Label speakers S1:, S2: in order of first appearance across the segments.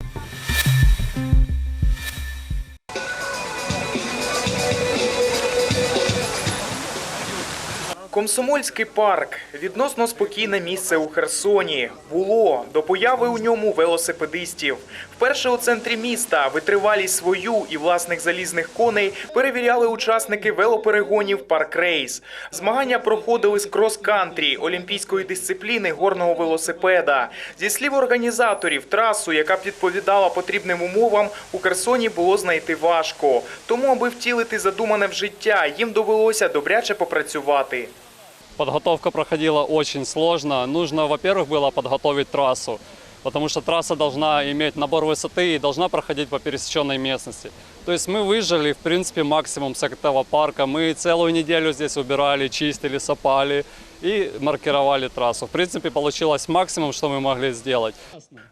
S1: you Комсомольський парк відносно спокійне місце у Херсоні. Було до появи у ньому велосипедистів. Вперше у центрі міста витривалість свою і власних залізних коней перевіряли учасники велоперегонів Парк Рейс. Змагання проходили з крос-кантрі, олімпійської дисципліни горного велосипеда. Зі слів організаторів, трасу, яка б відповідала потрібним умовам, у Херсоні було знайти важко. Тому, аби втілити задумане в життя, їм довелося добряче попрацювати.
S2: Подготовка проходила очень сложно. Нужно, во-первых, было подготовить трассу, потому что трасса должна иметь набор высоты и должна проходить по пересеченной местности. То есть мы выжили, в принципе, максимум с этого парка. Мы целую неделю здесь убирали, чистили, сапали и маркировали трассу. В принципе, получилось максимум, что мы могли сделать.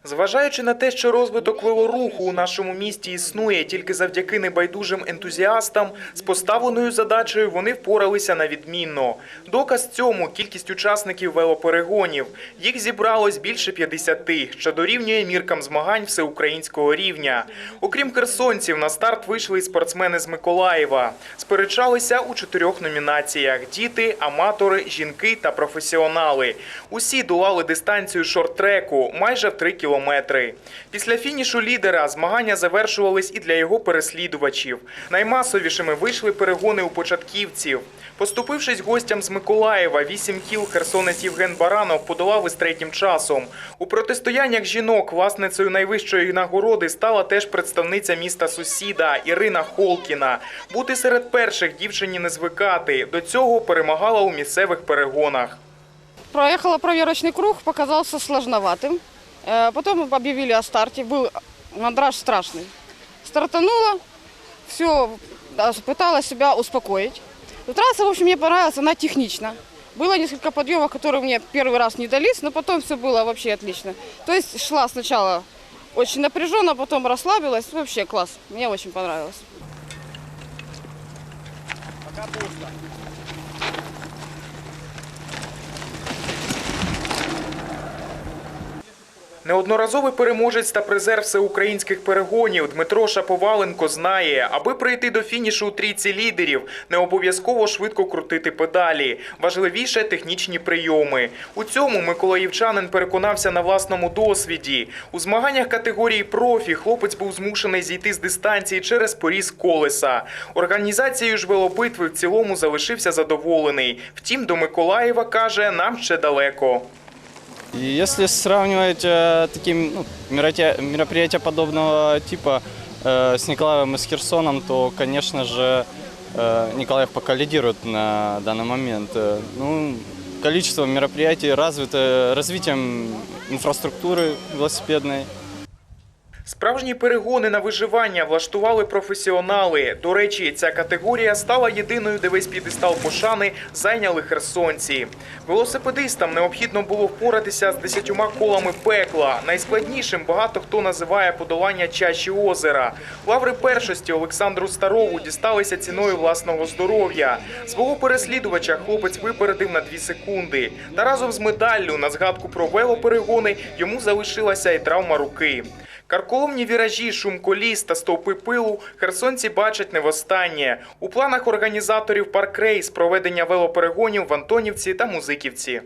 S1: Зважаючи на те, що розвиток велоруху у нашому місті існує тільки завдяки небайдужим ентузіастам, з поставленою задачею вони впоралися на відмінно. Доказ цьому кількість учасників велоперегонів. Їх зібралось більше 50, що дорівнює міркам змагань всеукраїнського рівня. Окрім херсонців, на старт вийшли й спортсмени з Миколаєва. Сперечалися у чотирьох номінаціях: діти, аматори, жінки та професіонали. Усі долали дистанцію шорт-треку майже в 3 кілометри. Після фінішу лідера змагання завершувались і для його переслідувачів. Наймасовішими вийшли перегони у початківців. Поступившись гостям з Миколаєва, 8 кіл херсонець Євген Баранов подолав із третім часом. У протистояннях жінок власницею найвищої нагороди стала теж представниця міста сусіда Ірина Холкіна. Бути серед перших дівчині не звикати. До цього перемагала у місцевих перегонах.
S3: Проехала проверочный круг, показался сложноватым. Э, Потом объявили о старте, был мандраж страшный. Стартанула, все, пыталась себя успокоить. Но Трасса, в общем, мне понравилась, она технична. Было несколько подъемов, которые мне первый раз не дались, но потом все было вообще отлично. То есть шла сначала очень напряженно, потом расслабилась. Вообще класс, мне очень понравилось.
S1: Неодноразовий переможець та призер всеукраїнських перегонів Дмитро Шаповаленко знає, аби прийти до фінішу у трійці лідерів, не обов'язково швидко крутити педалі. Важливіше технічні прийоми. У цьому миколаївчанин переконався на власному досвіді. У змаганнях категорії профі хлопець був змушений зійти з дистанції через поріз колеса. Організацією ж велобитви в цілому залишився задоволений. Втім, до Миколаєва каже, нам ще далеко.
S4: И если сравнивать э, такие ну, мероприятия, мероприятия подобного типа э, с Николаевым и с Херсоном, то, конечно же, э, Николаев пока лидирует на данный момент. Э, ну, количество мероприятий развито развитием инфраструктуры велосипедной.
S1: Справжні перегони на виживання влаштували професіонали. До речі, ця категорія стала єдиною, де весь п'єдестал пошани зайняли херсонці. Велосипедистам необхідно було впоратися з десятьома колами пекла. Найскладнішим багато хто називає подолання чаші озера. Лаври першості Олександру Старову дісталися ціною власного здоров'я. Свого переслідувача хлопець випередив на дві секунди. Та разом з медаллю на згадку про велоперегони йому залишилася і травма руки. Карколомні віражі, шум коліс та стовпи пилу херсонці бачать не востаннє. У планах організаторів парк рейс проведення велоперегонів в Антонівці та Музиківці.